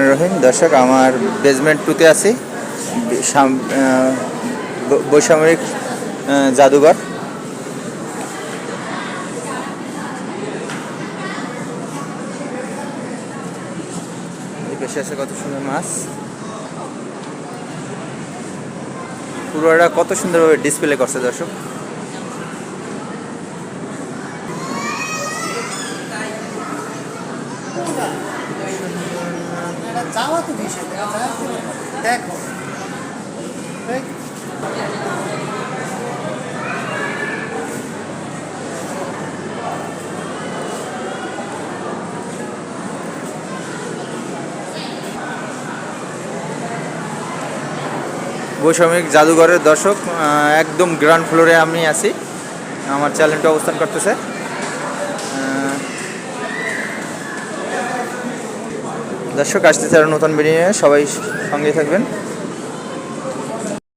রহিম দর্শক আমার বেসমেন্ট টুতে আছি। সাম- আহ, ব- বৈষম্যিক আহ, জাদুঘর। পেশে আছে কত সুন্দর মাছ। পুরোটা কত সুন্দরভাবে ডিসপ্লে করছে দর্শক। যাওয়া তো দেখো। বৈষম্যিক জাদুঘরের দর্শক একদম গ্রাউন্ড ফ্লোরে আমি আছি। আমার চ্যানেলটা অবস্থান করতেছে। দর্শক আসতে চার নতুন বেরিয়ে সবাই সঙ্গে থাকবেন।